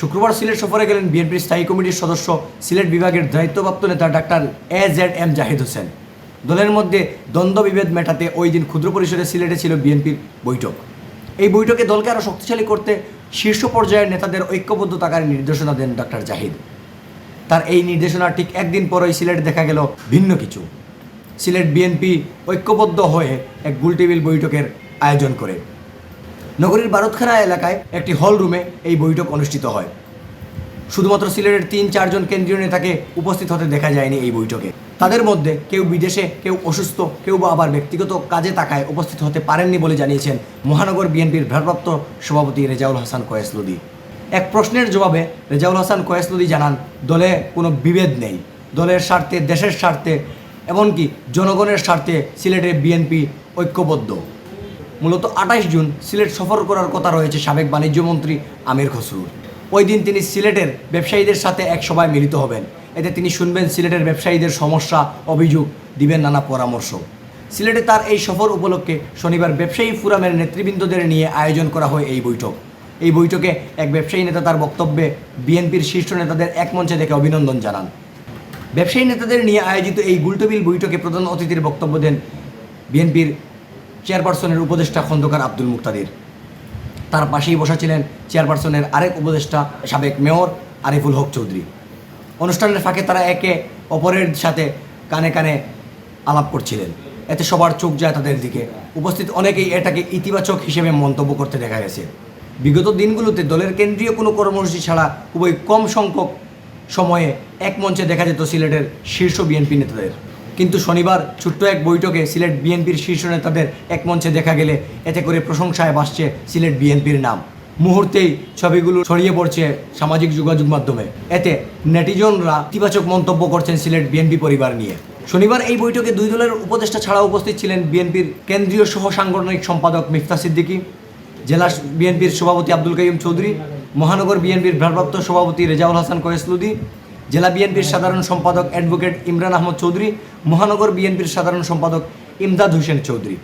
শুক্রবার সিলেট সফরে গেলেন বিএনপির স্থায়ী কমিটির সদস্য সিলেট বিভাগের দায়িত্বপ্রাপ্ত নেতা doctor A Z M Zahid Hossain. দলের মধ্যে দ্বন্দ্ব বিভেদ মেটাতে ওই দিন ক্ষুদ্র পরিষদে সিলেটে ছিল বিএনপির বৈঠক। এই বৈঠকে দলকে আরও শক্তিশালী করতে শীর্ষ পর্যায়ের নেতাদের ঐক্যবদ্ধ থাকার নির্দেশনা দেন ডাক্তার জাহিদ। তার এই নির্দেশনা ঠিক একদিন পরই সিলেট দেখা গেল ভিন্ন কিছু। সিলেট বিএনপি ঐক্যবদ্ধ হয়ে এক গুলটেবিল বৈঠকের আয়োজন করে। নগরীর বারতখানা এলাকায় একটি হল রুমে এই বৈঠক অনুষ্ঠিত হয়। শুধুমাত্র সিলেটের তিন চারজন কেন্দ্রীয় নেতাকে উপস্থিত হতে দেখা যায়নি এই বৈঠকে। তাদের মধ্যে কেউ বিদেশে, কেউ অসুস্থ, কেউ বা আবার ব্যক্তিগত কাজে তাকায় উপস্থিত হতে পারেননি বলে জানিয়েছেন মহানগর বিএনপির ভারপ্রাপ্ত সভাপতি রেজাউল হাসান কয়েস লুদি এক প্রশ্নের জবাবে রেজাউল হাসান কয়েস লুদি জানান, দলে কোনো বিভেদ নেই। দলের স্বার্থে, দেশের স্বার্থে, এমনকি জনগণের স্বার্থে সিলেটের বিএনপি ঐক্যবদ্ধ। মূলত আঠাশ জুন সিলেট সফর করার কথা রয়েছে সাবেক বাণিজ্যমন্ত্রী আমির খসরুর ওই দিন তিনি সিলেটের ব্যবসায়ীদের সাথে এক সভায় মিলিত হবেন। এতে তিনি শুনবেন সিলেটের ব্যবসায়ীদের সমস্যা, অভিযোগ, দিবেন নানা পরামর্শ। সিলেটে তার এই সফর উপলক্ষে শনিবার ব্যবসায়ী ফোরামের নেতৃবৃন্দদের নিয়ে আয়োজন করা হয় এই বৈঠক। এই বৈঠকে এক ব্যবসায়ী নেতা তার বক্তব্যে বিএনপির শীর্ষ নেতাদের এক মঞ্চে দেখে অভিনন্দন জানান। ব্যবসায়ী নেতাদের নিয়ে আয়োজিত এই গুলটবিল বৈঠকে প্রধান অতিথির বক্তব্য দেন বিএনপির চেয়ারপারসনের উপদেষ্টা খন্দকার আব্দুল মুক্তাদির। তার পাশেই বসা ছিলেন চেয়ারপারসনের আরেক উপদেষ্টা সাবেক মেয়র আরিফুল হক চৌধুরী। অনুষ্ঠানের ফাঁকে তারা একে অপরের সাথে কানে কানে আলাপ করছিলেন। এতে সবার চোখ যায় তাদের দিকে। উপস্থিত অনেকেই এটাকে ইতিবাচক হিসেবে মন্তব্য করতে দেখা গেছে। বিগত দিনগুলোতে দলের কেন্দ্রীয় কোনো কর্মসূচি ছাড়া খুবই কম সংখ্যক সময়ে এক মঞ্চে দেখা যেত সিলেটের শীর্ষ বিএনপি নেতাদের। কিন্তু শনিবার ছোট্ট এক বৈঠকে সিলেট বিএনপির শীর্ষ নেতাদের এক মঞ্চে দেখা গেলে এতে করে প্রশংসায় বাসছে সিলেট বিএনপির নাম। মুহূর্তেই ছবিগুলো ছড়িয়ে পড়ছে সামাজিক যোগাযোগ মাধ্যমে। এতে নেটিজনরা ইতিবাচক মন্তব্য করছেন সিলেট বিএনপি পরিবার নিয়ে। শনিবার এই বৈঠকে দুই দলের উপদেষ্টা ছাড়া উপস্থিত ছিলেন বিএনপির কেন্দ্রীয় সহ সাংগঠনিক সম্পাদক মিফতা সিদ্দিকী, জেলা বিএনপির সভাপতি আব্দুল কাইম চৌধুরী, মহানগর বিএনপির ভারপ্রাপ্ত সভাপতি রেজাউল হাসান কয়েসলুদি জেলা বিএনপির সাধারণ সম্পাদক অ্যাডভোকেট ইমরান আহমদ চৌধুরী, মহানগর বিএনপির সাধারণ সম্পাদক ইমদাদ হোসেন চৌধুরী।